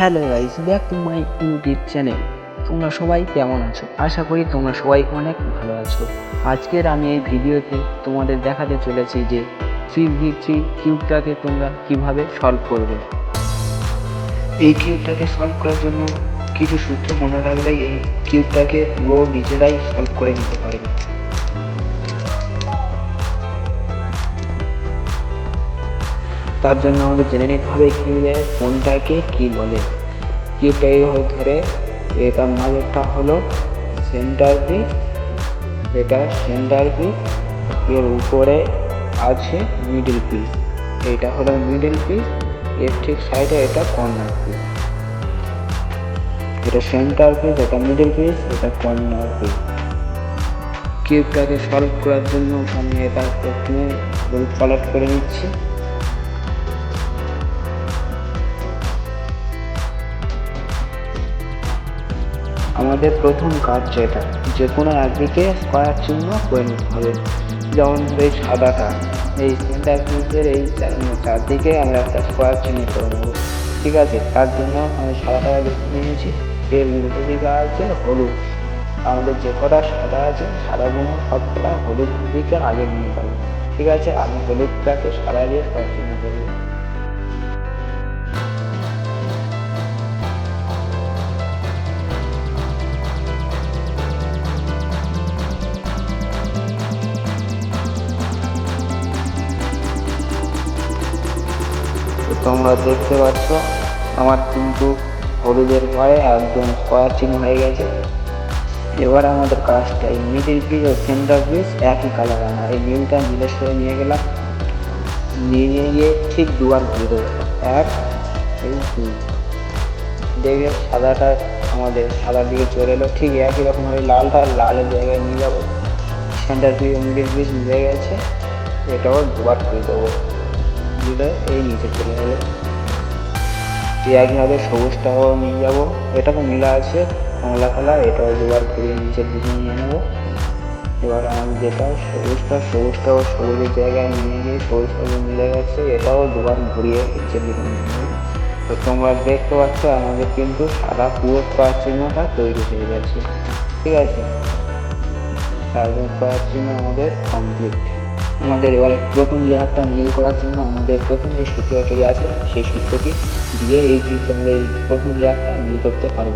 Hello guys, back to my YouTube channel. তোমরা সবাই কেমন আছো? আশা করি তোমরা সবাই অনেক ভালো আছো। আজকের আমি এই ভিডিওতে তোমাদের দেখাতে চলেছি যে থ্রি ভি থ্রি কিউবটাকে তোমরা কীভাবে সলভ করবে। এই কিউবটাকে সলভ করার জন্য কিছু সূত্র মনে রাখলেই এই কিউবটাকে পুরো নিজেরাই সলভ করে নিতে পারবে। তার জন্য আমাদের জেনে নিতে হবে কিউবের কোনটাকে কি বলে? কিউবটাকে ধরে এটার মাঝেরটা হলো সেন্টার পি এটা সেন্টার পি এর উপরে আছে মিডিল পিস এটা হলো মিডিল পিস এর ঠিক সাইডে এটা কর্নার পিস এটা সেন্টার পিস এটা মিডিল পিস এটা কর্নার পিস কিউবটাকে সলভ করার জন্য আমি এটা প্রথমে কালার করে নিচ্ছি। আমাদের প্রথম কাজ যেটা যে কোনো একদিকে স্কোয়ার চিহ্ন করে নিতে হবে। যেমন এই সাদাটা, এই সেন্টার এই চারদিকে আমরা একটা স্কোয়ার চিহ্ন করে নেব। ঠিক আছে, তার জন্য আমি সাদাটা বেছে নিয়েছি। এর উল্টো দিকে আছে হলুদ। আমাদের যে কটা সাদা আছে, সাদা সাদাগুলো সবকটা হলুদ দিকে আগে নিয়ে যাব। ঠিক আছে, আমি হলুদটাকে সাদা দিয়ে স্কোয়ার চিহ্ন করব তোমরা দেখতে পাচ্ছ, আমার কিন্তু হলুদের পরে একদম স্কোয়ার চিহ্ন হয়ে গেছে। এবার আমাদের কাজটা এই মিডিল পিস ও সেন্টার পিস একই কালার আনা। এই নীলটা নীলের সঙ্গে নিয়ে গেলাম। নিয়ে নিয়ে গিয়ে ঠিক দুবার ঘুরে দেবো এক, এই দুই। দেখবে সাদাটা আমাদের সাদার দিকে চলে এলো। ঠিক একই রকমভাবে লালটা লালের জায়গায় নিয়ে যাব। সেন্টার পিস মিডিল পিস মিলে গেছে। এটাও দুবার ঘুরে দেবো। দিলে এই নিচে চলে যাবে এই একইভাবে সবুজটাও নিয়ে যাব। এটা তো নীলা আছে, কমলা কালার, এটাও দুবার ঘুরিয়ে নিচের দিকে নিয়ে নেব। এবার আমি যেটা সবুজটা সবুজটাও সবুজের জায়গায় নিয়ে গিয়ে সবুজ সবুজ মিলে গেছে, এটাও দুবার ঘুরিয়ে নিচের দিকে নিয়ে নেব। তো তোমরা দেখতে পাচ্ছ, আমাদের কিন্তু সাদা পুরো স্কোয়ার চিহ্নটা তৈরি হয়ে গেছে। ঠিক আছে? সাদা স্কোয়ার চিহ্ন আমাদের কমপ্লিট আমাদের এবারে প্রথম লেয়ারটা মিল করার জন্য আমাদের প্রথম যে সূত্রটি আছে, সেই সূত্রটি দিয়ে এই আমরা এই প্রথম লেয়ারটা মিল করতে পারব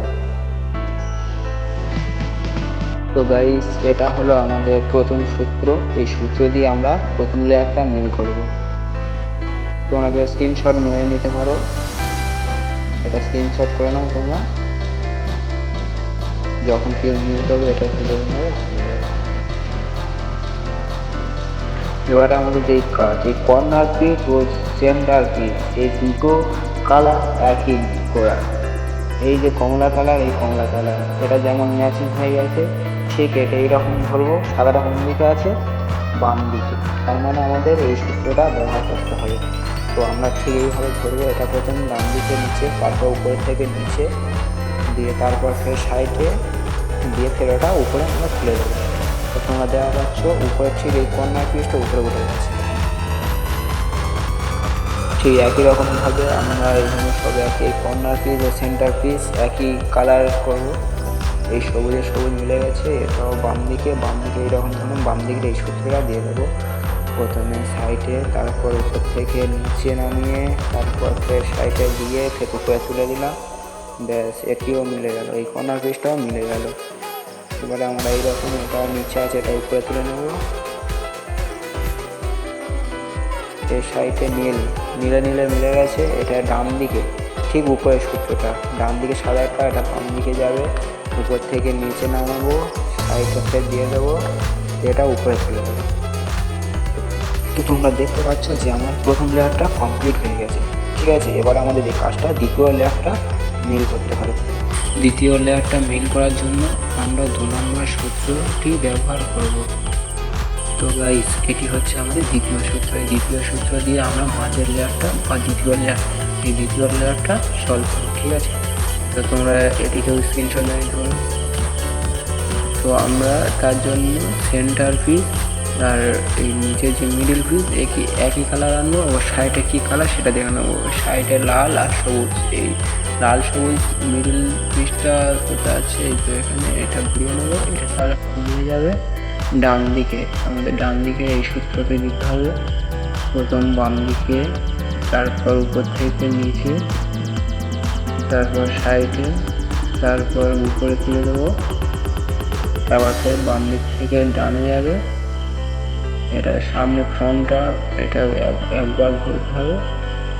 তো গাইস এটা হলো আমাদের প্রথম সূত্র। এই সূত্র দিয়ে আমরা প্রথম লেয়ারটা মিল করব। তোমরা স্ক্রিনশট নিয়ে নিতে পারো। এটা স্ক্রিনশট করে নাও তোমরা। যখন কেউ মিল করবে, এটা তুলে নেবে। এবারে আমাদের যে এই কর্নার পিস ও সেন্টার পিস এই দুটো কালার একই করা এই যে কমলা কালার এই কমলা কালার এটা যেমন ম্যাচিং হয়ে গেছে, ঠিক এটা এইরকম ধরবো সাদাটা কোন দিকে আছে, বাম দিকে। তার মানে আমাদের এই সূত্রটা ব্যবহার করতে হবে। তো আমরা ঠিক এইভাবে ধরবো, এটা প্রথম ডান দিকে নিচে, তারপর উপর থেকে নিচে, দিয়ে তারপর ফের সাইডে দিয়ে ফের ওটা উপরে আমরা খুলে দেবো। তোমরা দেখা পাচ্ছ উপরে ঠিক এই কর্নার পিসটা উপরে উঠে যাচ্ছে ঠিক একই রকমভাবে আমরা এখানে সব একই কর্নার পিস ও সেন্টার পিস একই কালার করব। এই সবুজে সবুজ মিলে গেছে, এটাও বাম দিকে বাম দিকে এইরকম ধরুন, বাম দিকে এই সূত্রটা দিয়ে দেবো। প্রথমে সাইডে তারপর উপর থেকে নিচে নামিয়ে, তারপর ফের সাইডে দিয়ে ফের উপরে তুলে দিলাম। ব্যাস, এটিও মিলে গেল, এই কর্নার পিসটাও মিলে গেল। এবারে আমরা এইরকম এটা নিচে আছে, এটা উপরে তুলে নেব। এই সাইডে নীল, নীলে নীলে মিলে গেছে, এটা ডান দিকে, ঠিক উপরে সূত্রটা। ডান দিকে সাদা একটা, এটা বাম দিকে যাবে। উপর থেকে নিচে নামাবো সাইডটাতে দিয়ে দেবো এটা উপরে তুলে দেবো। তো তোমরা দেখতে পাচ্ছ যে আমার প্রথম লেয়ারটা কমপ্লিট হয়ে গেছে, ঠিক আছে? এবার আমাদের এই কাজটা, দ্বিতীয় লেয়ারটা মিল করতে হবে। দ্বিতীয় লেয়ারটা মিল করার জন্য আমরা দু নম্বর সূত্রটি ব্যবহার করব। তো গাইস এটি হচ্ছে আমাদের দ্বিতীয় সূত্র। এই দ্বিতীয় সূত্র দিয়ে আমরা মাঝের লেয়ারটা বা দ্বিতীয় লেয়ার, এই দ্বিতীয় লেয়ারটা সলভ করব, ঠিক আছে? তো তোমরা এটিকেও স্ক্রিনশট নিয়ে পারো। তো আমরা তার জন্য সেন্টার পিস আর এই নিচের যে মিডিল পিস একই একই কালার আনব? ও সাইডে কী কালার সেটা দেখে নেব সাইডে লাল আর সবুজ। এই লাল সবুজ মিডিল পিসটা কোথায় আছে? এই তো এখানে। এটা ঘুরিয়ে নেব, এটা তাহলে নিয়ে যাবে ডান দিকে। আমাদের ডান দিকে এই সূত্রটা দিতে হবে। প্রথম বাম দিকে, তারপর উপর থেকে নিচে, তারপর সাইডে, তারপর উপরে তুলে দেবো। তারপর বাম দিক থেকে ডানে যাবে। এটা সামনে ফ্রন্টটা এটা এক- একবার ঘুরতে হবে।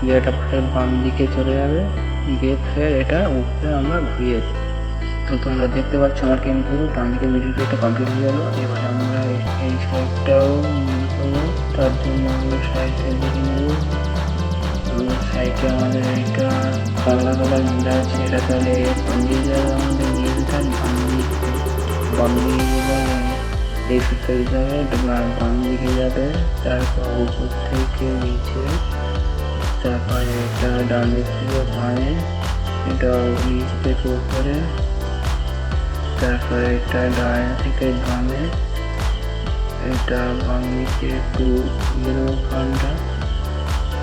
দিয়ে এটা বাম দিকে চলে যাবে। গিয়ে ফের এটা উপরে আমরা ঘুরিয়ে তো তোমরা দেখতে পাচ্ছ আমার কিন্তু দিকে মিডিল এটা কমপ্লিট হয়ে গেলো। এবার আমরা এই- সাইডটাও করব। তার জন্য আমরা সাইডে দেখে নেব। সাইডে আমাদের এইটা কমলা কালার মিলা আছে এটা তাহলে দিয়ে যাবে আমাদের দিকে বাম দিকে যাবে এই সূত্র দিতে হবে এটা বা- দিকে যাবে। তারপর উপর থেকে নিচে তারপর এটা ডান দিক বামে এটা নিচ থেকে উপরে তারপরে এটা ডান থেকে বামে এটা বাম একটু ইয়ে নেব ফানটা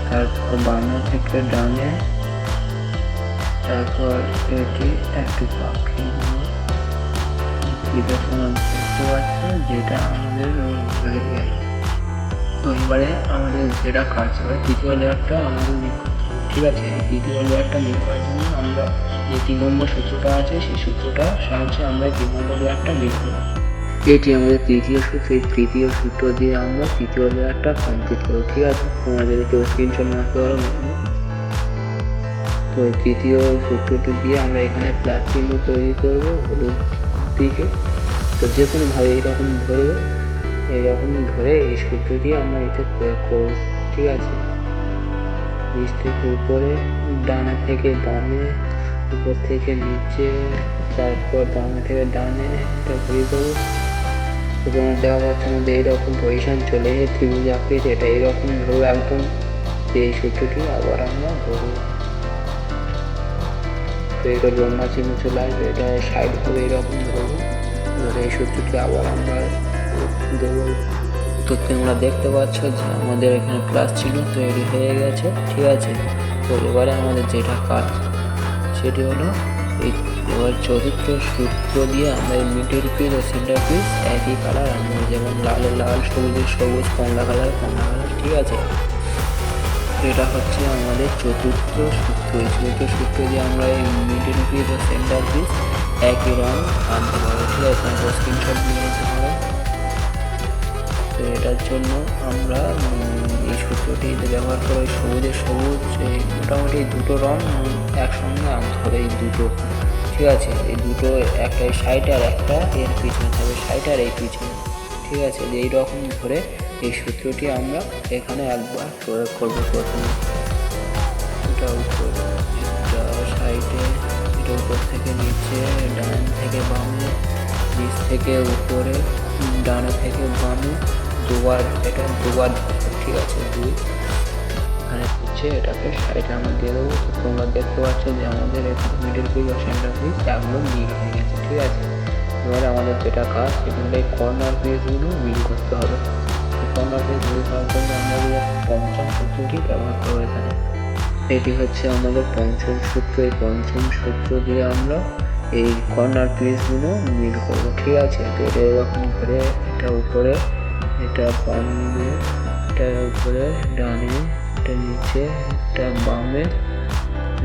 তারপর বামে থেকে ডানে তারপর এটি একটু পাখি দেখতে পাচ্ছ যেটা আমাদের হয়ে এবারে আমাদের যেটা কাজ হবে তৃতীয় লেয়ারটা আমাদের হবে। ঠিক আছে তৃতীয় লেয়ারটা নিয়ে করার জন্য আমরা যে তিন নম্বর সূত্রটা আছে, সেই সূত্রটা সাহায্যে আমরা তিন নম্বর লেয়ারটা করব। এটি আমাদের তৃতীয় সূত্র, এই তৃতীয় সূত্র দিয়ে আমরা তৃতীয় লেয়ারটা কমপ্লিট করব, ঠিক আছে? তোমাদের কেউ স্ক্রিনশট মারতে পারো তো তৃতীয় সূত্রটি দিয়ে আমরা এখানে প্লাস চিহ্ন তৈরি করব, হলুদ দিকে। তো যে কোনোভাবে এইরকম ধরবো এইরকম ধরে এই সূত্রটি আমরা এতে প্রয়োগ ঠিক আছে? নিচ থেকে উপরে, ডানা থেকে বামে, উপর থেকে নিচে, তারপর বামে থেকে ডানে, এটা ঘুরিয়ে দেবো। তোমার দেখা যাচ্ছে আমাদের এইরকম পজিশন চলে এসে ত্রিভুজ আকৃতি এটা এইরকম ধরবো একদম। এই সূত্রটি আবার আমরা ধরবো। তো এটা লম্বা চিহ্ন চলে আসবে, এটা সাইড করে এরকম ধরবো। ধরে এই সূত্রটি আবার আমরা তো তোমরা দেখতে পাচ্ছ যে আমাদের এখানে প্লাস চিহ্ন তৈরি হয়ে গেছে, ঠিক আছে? তো এবারে আমাদের যেটা কাজ, সেটি হলো এই এবার চতুর্থ সূত্র দিয়ে আমরা এই মিডিল পিস ও সেন্টার পিস একই কালার আনব, যেমন লালের লাল সবুজের সবুজ, কমলা কালার কমলা কালার ঠিক আছে? এটা হচ্ছে আমাদের চতুর্থ সূত্র, এই চতুর্থ সূত্র দিয়ে আমরা এই মিডিল পিস ও সেন্টার পিস একই রং আনতে পারব, ঠিক আছে? স্ক্রিনশট নিয়ে নিতে পারো। তো এটার জন্য আমরা এই সূত্রটি ব্যবহার করে সবুজ এই মোটামুটি দুটো রং একসঙ্গে আনতে হবে এই দুটো। ঠিক আছে, এই দুটো একটা সাইড আর একটা এর পিছনে থাকবে সাইড আর এই পিছনে। ঠিক আছে এই রকম ধরে এই সূত্রটি আমরা এখানে একবার প্রয়োগ করব প্রথমে। এটা উপর সাইডে এটা উপর থেকে নিচে, ডান থেকে বামে, নিচ থেকে উপরে ডানে থেকে বামে দুবার, এটা দুবার ঠিক আছে, দুই। এখানে নিচে এটাকে সাইডে আমরা দিয়ে দেবো, তো তোমরা দেখতে পাচ্ছ যে আমাদের মিডিল পিস আর সেন্টার পিস একগুলো মিল হয়ে গেছে, ঠিক আছে? এবারে আমাদের যেটা কাজ সেখানে এই কর্নার পিসগুলো মিল করতে হবে। কর্নার পিস মিল করার জন্য আমরা যে পঞ্চম সূত্রটি ব্যবহার করব এখানে। এটি হচ্ছে আমাদের পঞ্চম সূত্র, এই পঞ্চম সূত্র দিয়ে আমরা এই কর্নার পিসগুলো মিল করব, ঠিক আছে? তো এটা এরকম ধরে এটা উপরে এটা বামে, এটা উপরে ডানে এটা নিচে, এটা বামে,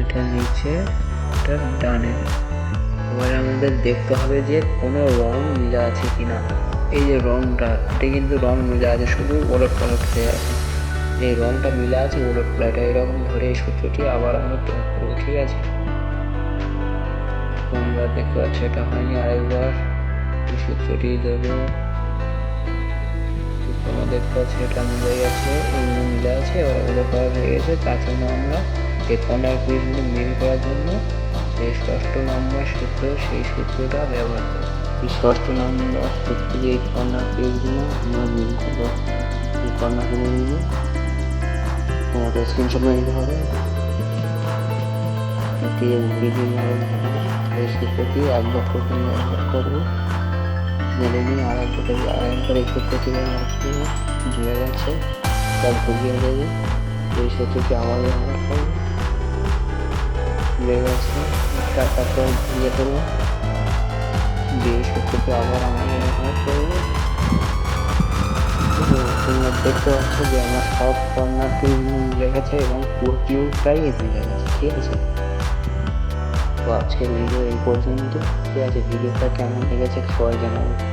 এটা নিচে, এটা ডানে। এবারে আমাদের দেখতে হবে যে কোনো রং মিলা আছে কিনা। এই যে রংটা, এটা কিন্তু রং মিলা আছে, শুধু ওলট পালট হয়ে আছে। এই রংটা মিলে আছে উলট প্লাইটা এরকম ধরে এই সূত্রটি আবার আমরা প্রয়োগ করব ঠিক আছে তোমরা দেখতে পাচ্ছ, এটা হয়নি আরেকবার। সূত্রটি দেবো দেখতে পাচ্ছ এটা মিলে গেছে এগুলো মিলে আছে ওগুলো করা হয়ে গেছে তার জন্য আমরা কর্নার পিসগুলো মিল করার জন্য সেই ষষ্ঠ নম্বর সূত্র, সেই সূত্রটা ব্যবহার করব এই ষষ্ঠ নম্বর সূত্র এই কর্নার পিসগুলো আমরা মিল করব। এই কর্নারগুলো মিলে তোমাদের স্ক্রিনশট নিতে হবে। এটি বিভিন্ন এই সূত্রটি একবার প্রথমে ব্যবহার করব। জেনে নিয়ে আর একবার আর একবার ব্যবহার করব জুড়ে গেছে। তা ঘুরিয়ে দেবে। এই সূত্রটি আবার ব্যবহার করব? লেগে গেছে। টাকাটা দিয়ে দেবো। দিয়ে সেটাকে আবার আমরা ব্যবহার করব। দেখতে পাচ্ছ যে আমার সব কর্নার কিউ লেগেছে এবং পুরো কিউটাই এসে গেছে, ঠিক আছে? তো আজকের ভিডিও এই পর্যন্ত। ঠিক আছে ভিডিওটা কেমন লেগেছে সবাই জানাব।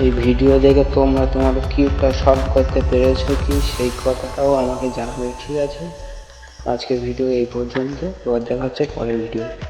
এই ভিডিও দেখে তোমরা তোমার কিউবটা সলভ করতে পেরেছ কি? সেই কথাটাও আমাকে জানাবে, ঠিক আছে? আজকের ভিডিও এই পর্যন্ত। এবার দেখা হচ্ছে পরের ভিডিও